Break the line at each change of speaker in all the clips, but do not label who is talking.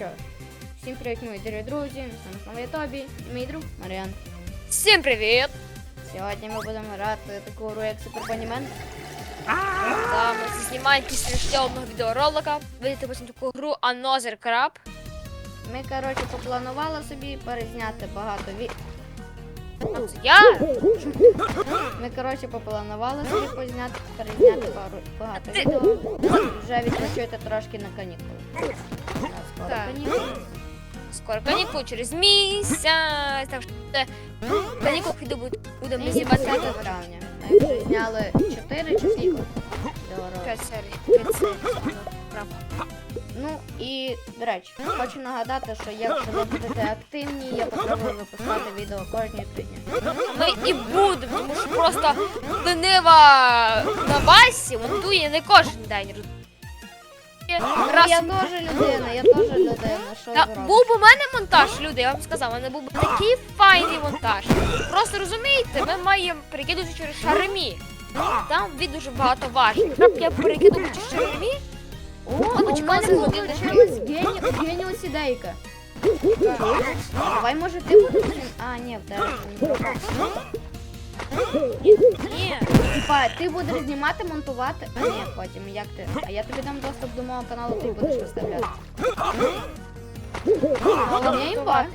що, всім привіт, мої дорогі друзі, з вами Тобі і мій друг Маріан.
Всім привіт!
Сьогодні ми будемо грати таку гру, як.
Да, ми знімаємо після ще одного відеоролика. Видите потім таку гру Another Crab.
Ми, коротше, попланували собі перезняти багато ві...
Я.
Ми, коротше, попланували собі позняти, перезняти пару, багато відео. Вже відпочити трошки на канікули. Скоро
Так.
канікули.
Скоро канікули через місяць. Так що це канікул піду будемо
І
знімати
10 травня. Ми вже зняли 4 чи скільки? відеороликів.
5 серій. 5 серій. Правда.
Ну і до речі, хочу нагадати, що якщо ви будете активні, я попробую випускати відео кожні три дні.
Ми і будемо, тому що просто ленива на басі монтує не кожен день.
Ну,
Раз
я теж людина, я теж людина. Що
Та
зробиш?
був би у мене монтаж, люди, я вам сказав, у мене був би такий файний монтаж. Просто розумієте, ми маємо перекидувати через шаремі. Там дуже багато важить. Щоб я перекидав через шаремі,
О,
Ми
у мене
почекали години.
получилась гені... геніус ідейка. Давай, може, ти будеш? цим- А, ні, в тебе не пропав.
ні.
Типа, ти будеш знімати, монтувати. А ні, потім як ти? А я тобі дам доступ до мого каналу, ти будеш виставляти. Але не імба.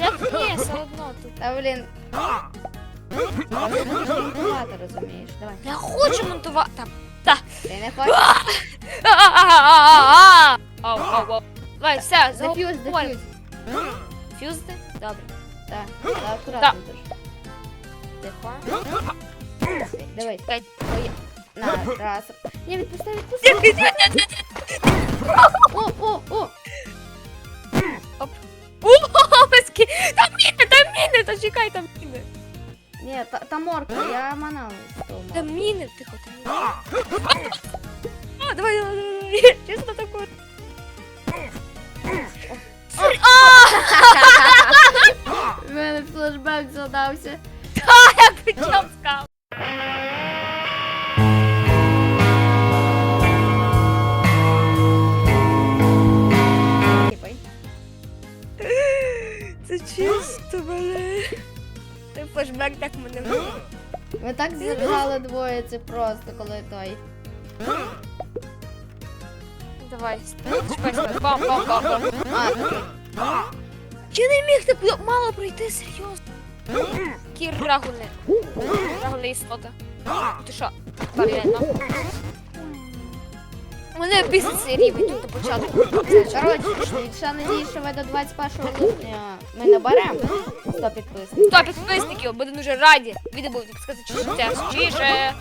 Як ні, все одно тут.
Та блін. А ти будеш монтувати, розумієш? Давай.
Я хочу монтувати. Та.
Ти не хочеш?
А-а-а-а-а-а! Ау, ау, ау. Давай, все,
Дефюз,
заговоримо.
дефюз.
Фюзди? Добре.
Так, та акуратно дуже.
Тихо.
Дивись.
П'ять.
Ой, На, раз. Ні, відпусти, відпусти. О, о, о.
О, пески! Там міни, там міни, та чекай, там міни.
Ні, та, та морка, я манав з того
Там
морку.
міни, тихо, там міни. А, давай, давай, давай. Чисто таку.
В мене флешбек задався.
Почав скав.
Типай.
Це чисто мене. Це флешбек так мене.
Ми так зіржали двоє, це просто коли той.
Давай, чекай. Бам, бам, бам, бам.
А.
Я не міг так мало пройти, серйозно. Кір рагульне. Рагульне істота. Ти що? Паралельно. Мене бісить цей рівень тут на початку.
Коротше, якщо надіюсь, що ви до 21 липня ми наберемо 100 підписників.
Сто підписників, будемо дуже раді. Відео буде, так сказати, частіше.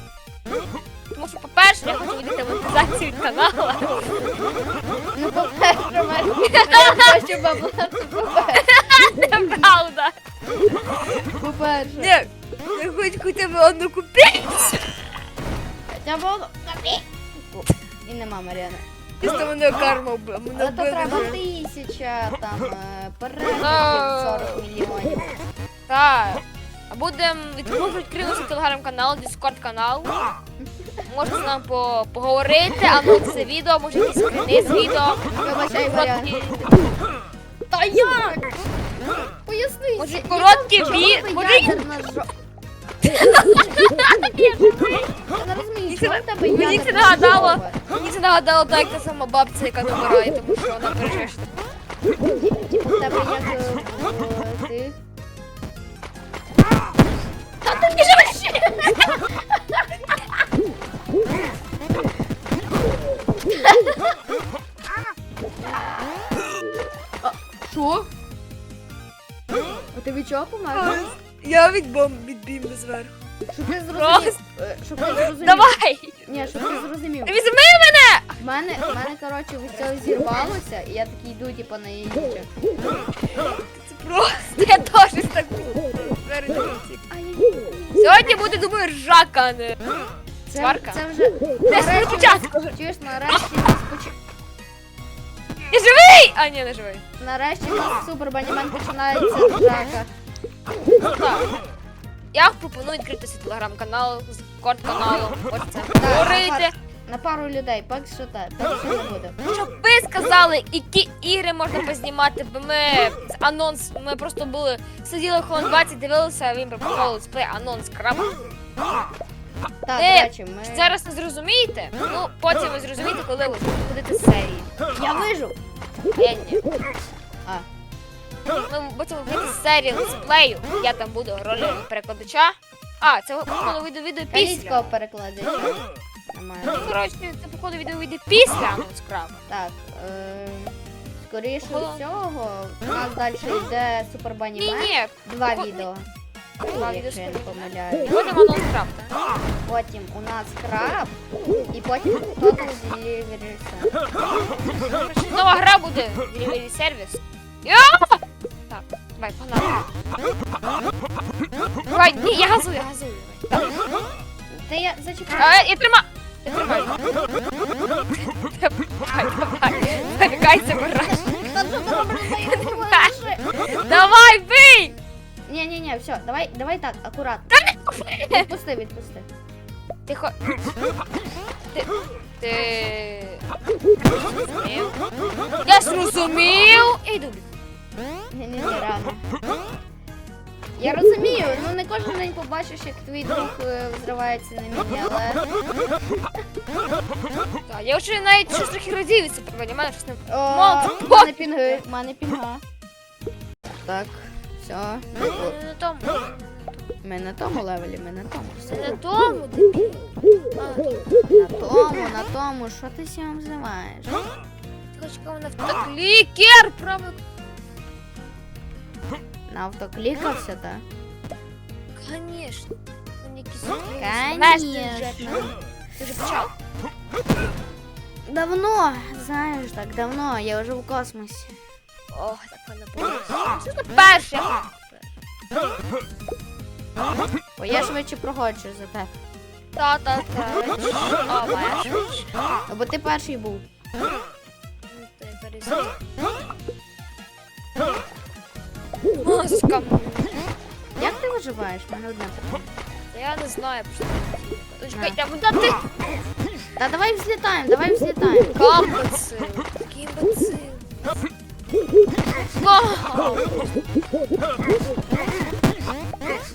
Тому що, по-перше, я хочу видати монетизацію від каналу.
Ну, по-перше, ми хочу бабла, це по-перше.
Неправда.
По-перше.
Ні, я хочу хоча б одну купити.
Хоча б одну. І нема Мар'яни.
Чисто мене карма вбила. Мене
Але то
вбили
треба тисяча, там, е, переглядів
Да.
40 мільйонів.
Так. А будемо відкрити відкрили телеграм-канал, дискорд канал. Можете з нами по- поговорити, а ну це відео, може якісь скрини з відео.
Вибачай.
Короткі,
Та як? Поясни.
Може, короткі бі- може-
Я не розумію, що в тебе
мені це нагадало.
жопа?
Мені це нагадало так, та сама бабця, яка помирає, тому що вона переживає.
В тебе як е, в тих.
Та ти не живеш!
Що? А ти від чого помер?
Я від бомб від бімби зверху.
Щоб ти
Просто.
зрозумів. е, Щоб ти зрозумів.
Давай!
Ні, щоб ти зрозумів.
Візьми мене!
В мене, в мене, коротше, від цього зірвалося, і я такий йду, типу, на її.
Це просто я теж так Сьогодні буде, думаю, ржака, а не
Це,
Сварка?
це вже.
Десь на початку.
Чуєш, нарешті нас поч...
Я живий! А, ні, не живий.
Нарешті у нас супер банімен починається жака.
Так. Я пропоную відкрити свій телеграм-канал з корд каналом. Ось це. Говорити.
на пару людей, поки що так, поки що не буде.
Щоб ви сказали, які ігри можна познімати, бо ми з анонс, ми просто були сиділи хвилин 20, дивилися, а він пропонував летсплей анонс крапка.
Так,
Е,
до речі, ми...
Зараз не зрозумієте, ну потім ви зрозумієте, коли ви будете з серії.
Я вижу!
Я ні.
А.
Ми потім вийти з серії летсплею, я там буду ролі перекладача. А, це походу вийде відео після.
Каліцького перекладача. Немає.
Ну, коротше, це походу відео вийде після анонс крапка.
Так, е... скоріше
Ого.
всього, у нас далі йде Супер Бані
Ні, ні,
Два
Ко-
відео, якщо я не помиляюсь.
потім анонс крапка.
Потім у нас краб, і потім Total Delivery Service.
Нова гра буде Delivery. Я! Так, давай, погнали. Давай, ні, я газую, я газую.
Та я зачекаю.
А, я трима. Я тримаю. Давай, давай. Перекайся, бараш.
Та що ти робиш? Та я не можу.
Давай, бий!
Ні, ні, ні, все, давай, давай так, акуратно. Відпусти, відпусти.
Ти хо... Ти... Ти... Зрозумів? Я зрозумів! І йду.
Ні, ні, ні, рано. Я розумію, ну не кожен день побачиш, як твій друг е, взривається на міні, але.
Так, я вже навіть щось трохи розівся, понімаю, щось не...
О,
Молодець.
в мене пінги, в мене пінга. Так, все. Ми,
Не на тому.
ми на тому левелі, ми на тому.
Не
Все.
на тому, дебіл. А,
На тому, на тому, що ти сьогодні взиваєш?
Ти хочеш кого на автоклікер, правий.
На автоклікався, так?
Конечно. Він якийсь
Конечно.
Ти вже почав?
Давно, знаєш, так давно, я вже в космосі.
Ох, так мене було. Це перше.
Бо я швидше проходжу за тебе.
Та-та-та. А, маєш?
Ну, Бо ти перший був.
Ти. Маска.
Як ти виживаєш? Мене одне питання.
Я не знаю, просто. Чекай, я буду ти.
Та давай взлітаємо, давай взлітаємо.
Камбацил. Який Го!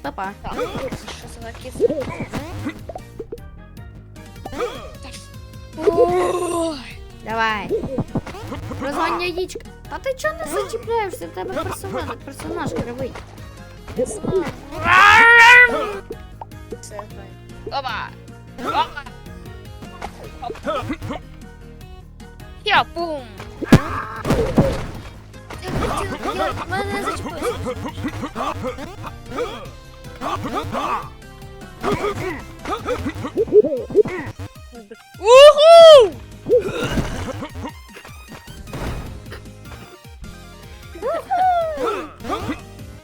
Папа.
Що за накид?
Давай. Розгонь яєчка. Та ти чого не зачіпляєшся? В тебе персонаж, персонаж кривий.
Опа! Опа! Я пум! Я хотів, я, мене зачепилося. Уху!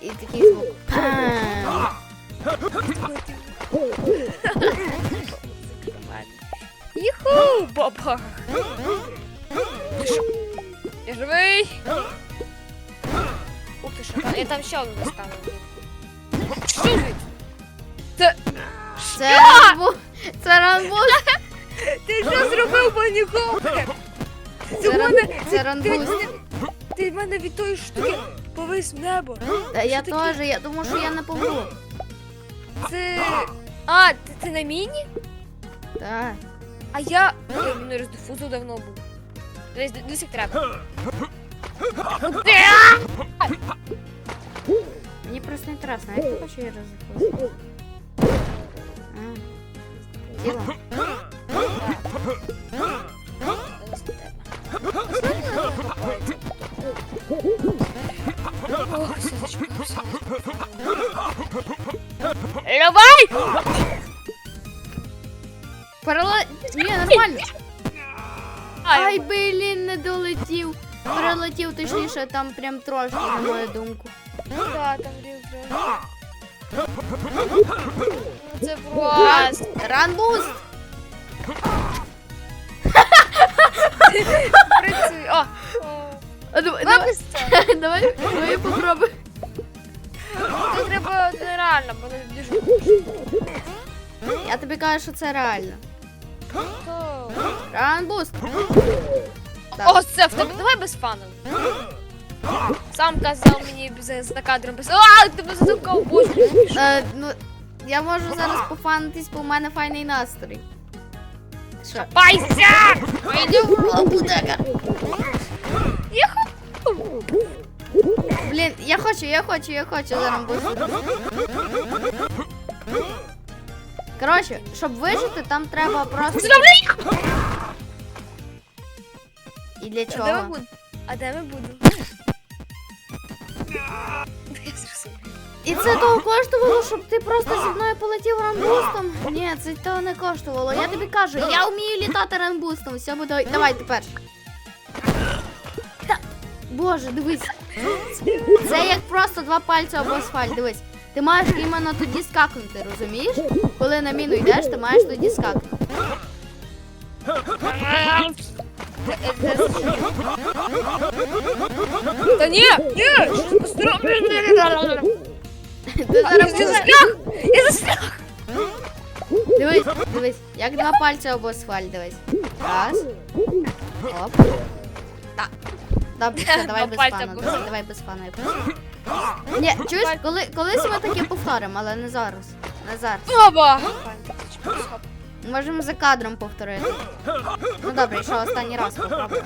І такий
ти що, я там ще одну достану. Що ти? Це...
Це ранбу. Це ранбу.
Ти що зробив паніком?
Це.
Ти в мене від тої штуки повис в небо.
Та я
Що таке?
теж, я думаю, що я не помру.
Це... А, ти, ти на міні?
Так.
А я... Я міну роздифузу давно був. Дивись, як треба. Ти, а!
Мені просто інтересно, як ти хочеш її розпустити? Тіло.
Дивись на тебе. Ох, все зачепився. Давай!
Парала... Ні, нормально. Ай,
Ай,
блін, не долетів. Перелетів, точніше, там прям трошки, на мою думку.
Ну да, там рівно. Ну, Це просто.
Ранбуст!
О.
Давай, давай,
Випусти це. Треба нереально, бо не дуже.
Я тобі кажу, що це реально. Ранбуст.
О, це в тебе. Давай без фану. Сам казав мені за, за кадром без. А, тебе затукав, боже.
Е, ну, я можу зараз пофанитись, бо в мене файний настрій. Що?
Пайся!
Йди в декар.
Я
Блін, я хочу, я хочу, я хочу за рамбуст. Коротше, щоб вижити, там треба просто.
Зроблю!
І для
А де ми будемо? А де ми будемо?
І це того коштувало, щоб ти просто зі мною полетів ранбустом? Ні, це того не коштувало. Я тобі кажу, я вмію літати ранбустом. Все буде. Давай тепер. Та... Боже, дивись. Це як просто два пальці об асфальт. Дивись. Ти маєш іменно тоді скакнути, розумієш? Коли на міну йдеш, ти маєш тоді скакнути.
Та ні, ні.
Ти зараз
Я
будеш-
застряг! Я застряг!
Дивись, дивись, як два пальці об асфальт, дивись. Раз. Оп. Так. Добре, все, давай без
пальця об
Давай, давай без я прошу. Ні, чуєш, коли, колись ми таке повторимо, але не зараз. Не зараз.
Оба!
Можемо за кадром повторити. Ну добре, що останній раз попробуй.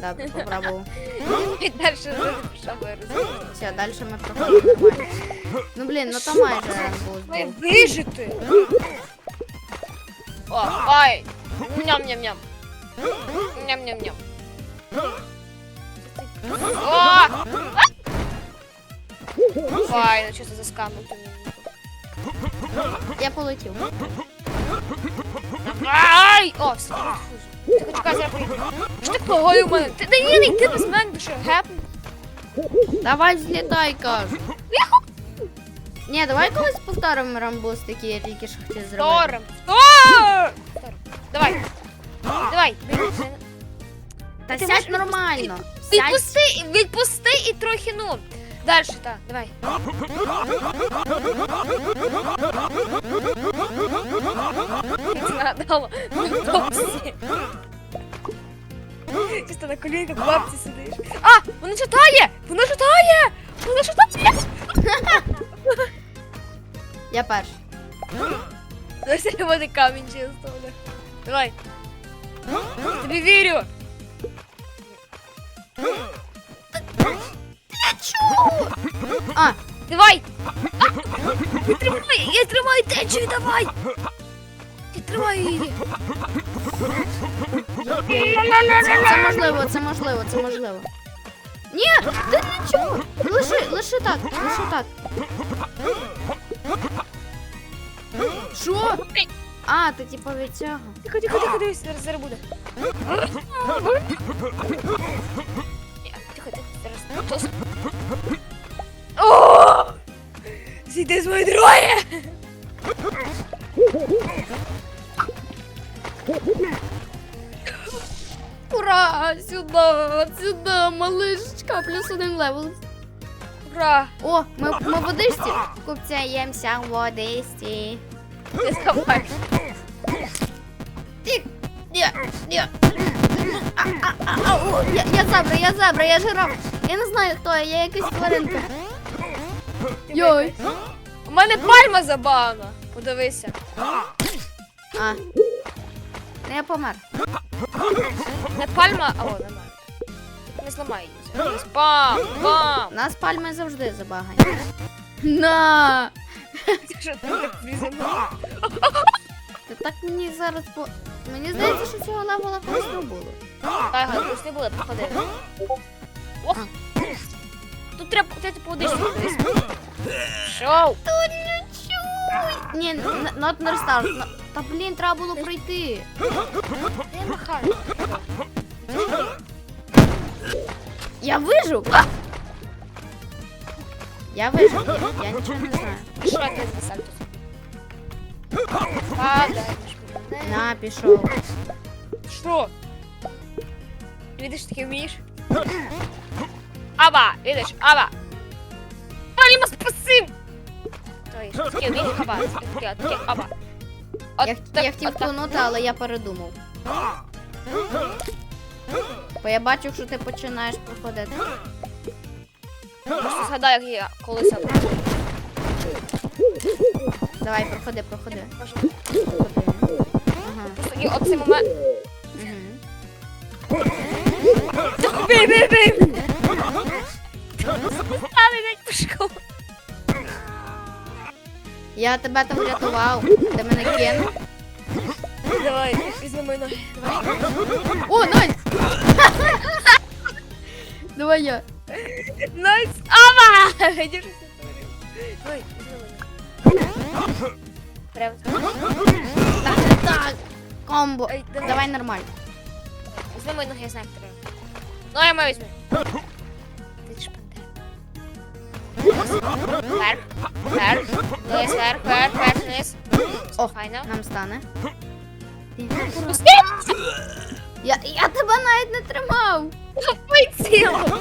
Добре, попробував.
І далі вже пішов вирус.
Все, далі ми проходимо нормально. Ну блін, ну то майже був.
Ми вижити! О, ай! Ням-ням-ням. Ням-ням-ням. О! А! Ай, ну що це за скам?
Я полетів.
Ай! О, все, відфузу. Чекай, зараз приїду. Що ти погою в мене? Ти да ні, не йди без мене, ти що, гепну?
Давай злітай, кажу. Ні, давай колись повторимо який я тільки що хотів зробити.
Тором. Тор! Давай. Давай.
Та
Ти
сядь
можеш
нормально. Сядь.
Відпусти, відпусти і трохи, ну. Дальше, так, давай. Ми. Чисто на колінках бабці сидиш. А, воно читає! Воно читає! Воно читає!
Я перший.
Ось я води камінь чисто. Давай. Тобі вірю.
А,
Давай! А! Не тримай! Я тримаю течію, давай! Я тримаю її!
це, це можливо, це можливо, це можливо. Ні, ти нічого. Лиши, лиши так, лиши так. Що? А, ти типу від цього.
Тихо, тихо, тихо, дивись, зараз, зараз буде. Ні, Тихо, тихо, зараз. Зійди з моєї дороги!
Ура! Сюди, сюди, малишечка, плюс один левел.
Ура!
О, ми, ми в водичці. Купцяємося в водичці.
Ти сховаєш.
Тих, ні, ні. А, а, а, а, о, Я, я зебра, я зебра, я жираф. Я не знаю, хто я, я якась тваринка. Йой.
У мене пальма забавна. Подивися.
А. Ну, Я помер.
Не пальма, а о, нормально. Не зламай її. Бам!
У нас пальми завжди забагані. На!
Що ти так приземлив?
Так мені зараз по. Мені здається, що цього левела колись не було.
Ага, просто не буде, походи. Ох! Тут треба покупити по водичці. дивись. Шоу!
Тут не чуй! Ні, not не рестарт. на- Та блін, треба було пройти.
Я махаю.
Я вижу! А! Я вижу. Я, я нічого не знаю.
І що ти за сальто? Падаєш.
На, пішов.
Що? Видиш, таке вмієш? Аба! Видиш, аба! Таке, таке, аба. От
Я,
так-
я хотів
от так.
але я передумав. Бо я бачив, що ти починаєш проходити.
Просто згадаю, як я колись.
Давай, проходи, проходи. Проходи. Ага.
Оцей момент.
Угу.
Бей, бей, бей! Але навіть пішком.
Я тебе там врятував. Ти мене кинув.
Давай, візьми мої ноги. Давай.
О, Найс! Давай я.
Найс! Ава! Держи. Давай, візьми мене. Прям.
Так, так. Комбо.
Ай, давай.
Давай нормально.
Візьми мої ноги, я знаю, як треба. Ну, я маю візьми. Вверх, вверх, вниз, вверх, вверх, вверх, вниз.
О,
Файно.
нам стане.
Пусти!
Я, я тебе навіть не тримав.
Поціло!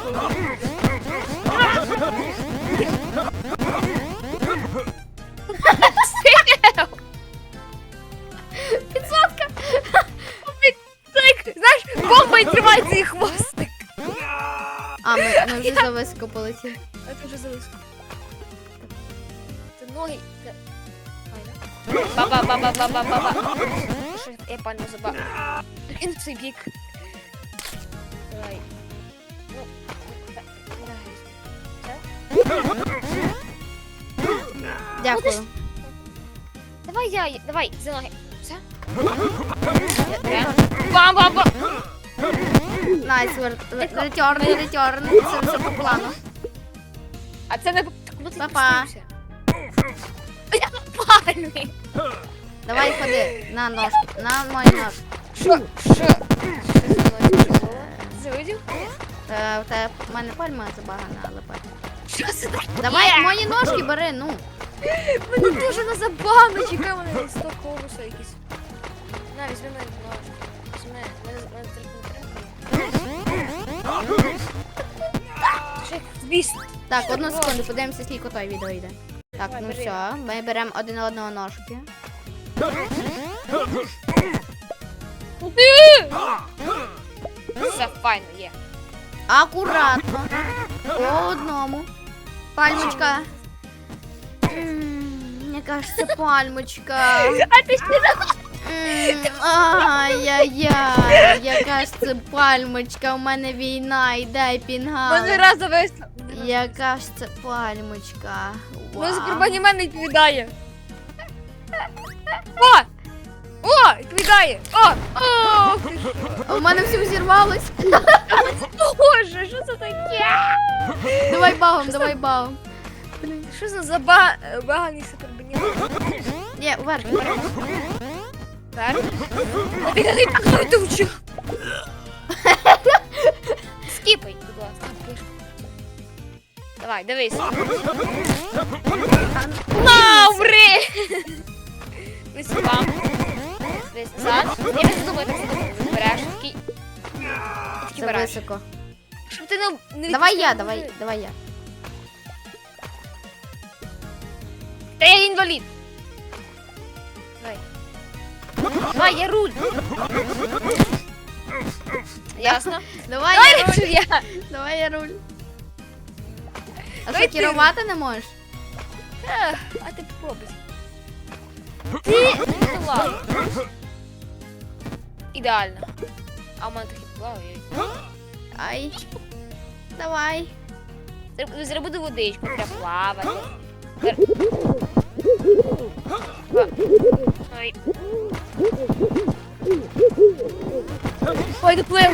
Підсотка.
Так, знаєш, бомба і тримай цей хвостик.
А, ми, ми вже за високо полетіли.
А ти вже залишив. Це ноги. Це... Файно. Ба-ба-ба-ба-ба-ба-ба. Що я пальму заба. І на цей бік. Давай. Ну, так.
Дякую.
Давай я, давай, за ноги. Все? Бам-бам-бам!
Найс, ретерн, ретерн. Це все по плану.
А це не... Ти
Па-па.
Я на.
Давай ходи на ножку. На мою ножку.
Що? Що? Завидів?
Та, та в мене пальма забагана, але пальма.
Що це таке?
Давай мої ножки бери, ну.
Мене дуже на забавно чекає мене з того конусу якийсь. На, візьми мене ножку. Візьми, мене мене трохи
Так, одну секунду, подивимося, скільки той відео йде. Так, ну все, ми беремо один одного ножки.
Все, файно, є.
Акуратно. По одному. Пальмочка. М, Мне кажется, пальмочка.
А ти ще
М, Ай-яй-яй, яка ж це пальмочка, у мене війна, іде
Мене
пінгали.
раз завесно.
Яка ж це пальмочка.
Ну, з
Вау.
мене відповідає. О! О, відповідає! О! О!
У мене все взірвалось.
Боже, що це таке?
Давай багом, давай багом.
Що за забаганий супербенів?
Ні, вверх, вверх.
Так. Не так тучу. Скіпай, будь ласка. Давай, дивись. Маври! Дивись, вам. Дивись, назад. Я не задумаю, так. Береш такий.
Це високо.
Щоб ти не, не
Давай я, давай, давай я.
Та я інвалід. Давай, я руль. Ясно?
Давай
Давай,
я руль.
ліпше я.
Давай я руль. А
Давай
що,
ти.
керувати не можеш?
А ти попробуй. Ти ну ладно. Ідеально. А у мене трохи плаває.
Ай. Давай.
Зроб- Зроби водичку, треба плавати. Ой. Ой, доплив.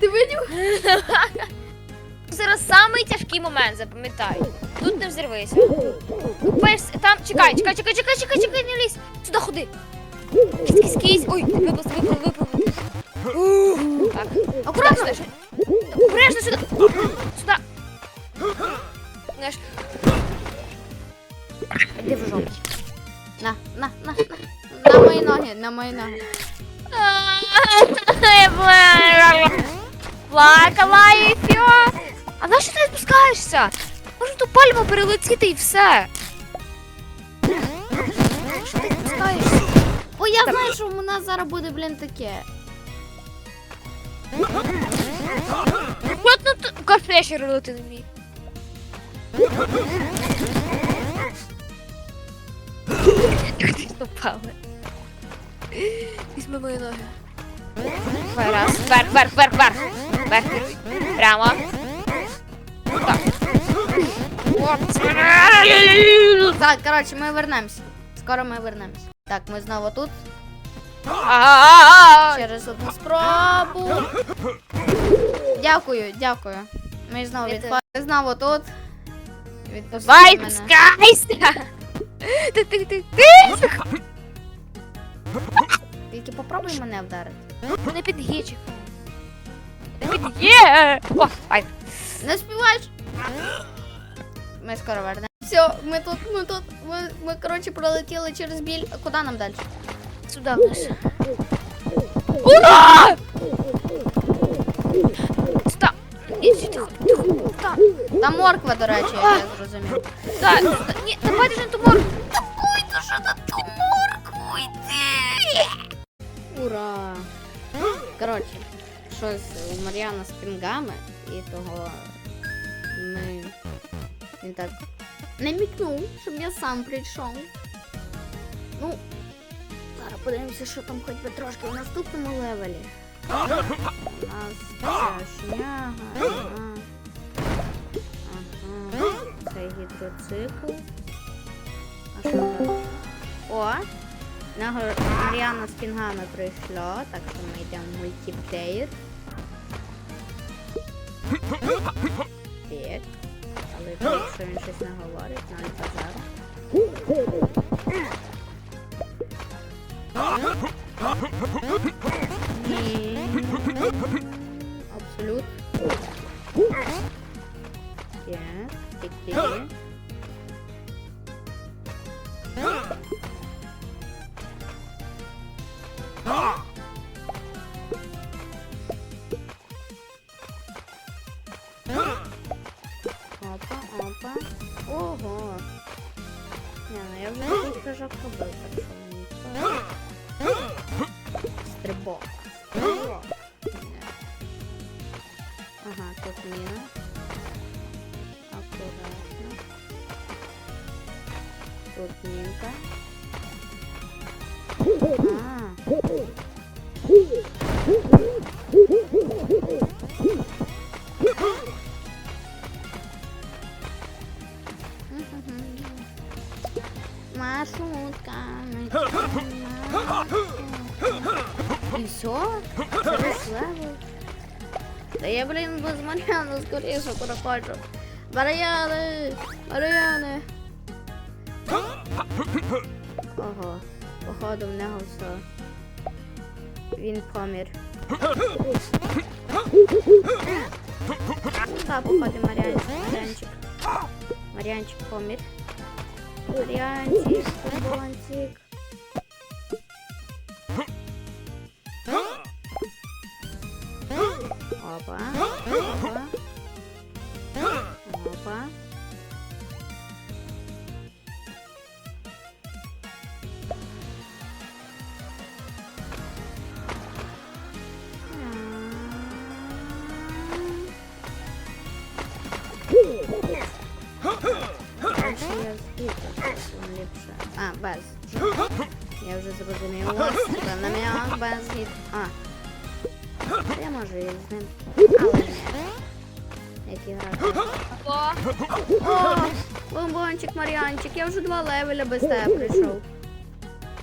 Ти видів?
Зараз самий тяжкий момент, запам'ятай. Тут не взірвися. Купиш, там, чекай, чекай, чекай, чекай, чекай, чекай, не лізь. Сюди ходи. Скись, скись. Ой, випусти, виплив, виплив. Так.
Акуратно.
Обережно сюди.
На. Мої ноги, на мої ноги.
Плакала і все. А на що ти спускаєшся? Можна ту пальму перелетіти і все. Що ти спускаєшся?
бо я знаю, що у нас зараз буде, блін, таке.
От ну тут кафеші робити не вмію. Візьми мої ноги. Давай, раз. Вверх, вверх, вверх, вверх. Вверх. Прямо. Так. От.
Так, коротше, ми вернемось. Скоро ми вернемось. Так, ми знову тут.
А-а-а-а.
Через одну спробу. Дякую, дякую. Ми знову відпали. Ми знову тут.
Давай,
мене.
Ти, ти, ти, ти.
Тільки попробуй мене вдарити.
Не чекай. Не під'є. О, ай.
Не співаєш? Ми скоро вернемось. Все, ми тут, ми тут. Ми, ми коротше, пролетіли через біль. А куди нам далі?
Сюда вниз. Ура! Стоп! Іди, тихо, тихо. Так,
Там морква, до речі, я зрозумів.
так. Ні, давай ж на ту морку.
Щось у Мар'яна з пінгами, і того ми. Він так намікнув, щоб я сам прийшов. Ну, зараз подивимося, що там хоч би трошки в наступному левелі. Ага. Ага. Це гідроцикл. А що? О! Мар'яна з пінгами прийшла, так що ми йдемо в мультиплеєр. Так. Але якщо він щось не говорить, нам базар. Абсолют. Так, тик-тик. Мар'яни скоріше проходжу. Мар'яни! Мар'яни! Ого, походу в нього все. Він помір. Та, походу, Мар'янчик. Мар'янчик. Мар'янчик помір. Мар'янчик, бомбончик. Опа. Опа. Опа. Ним. Але ні. Як іграти.
О,
бомбончик, Мар'янчик, я вже два левеля без тебе прийшов.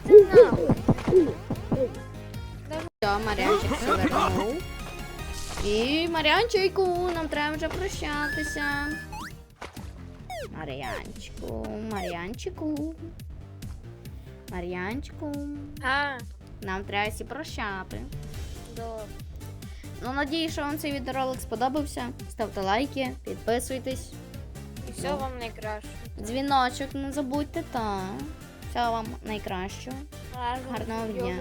ти нахуй.
Все, Мар'янчик все вернув. І Мар'янчику, нам треба вже прощатися. Мар'янчику, Мар'янчику. Мар'янчику.
А,
Нам треба всі прощати.
добре.
Ну, надію, що вам цей відеоролик сподобався. Ставте лайки, підписуйтесь.
І все вам найкраще.
Дзвіночок не забудьте та. Всього вам найкращого.
Гарного дня.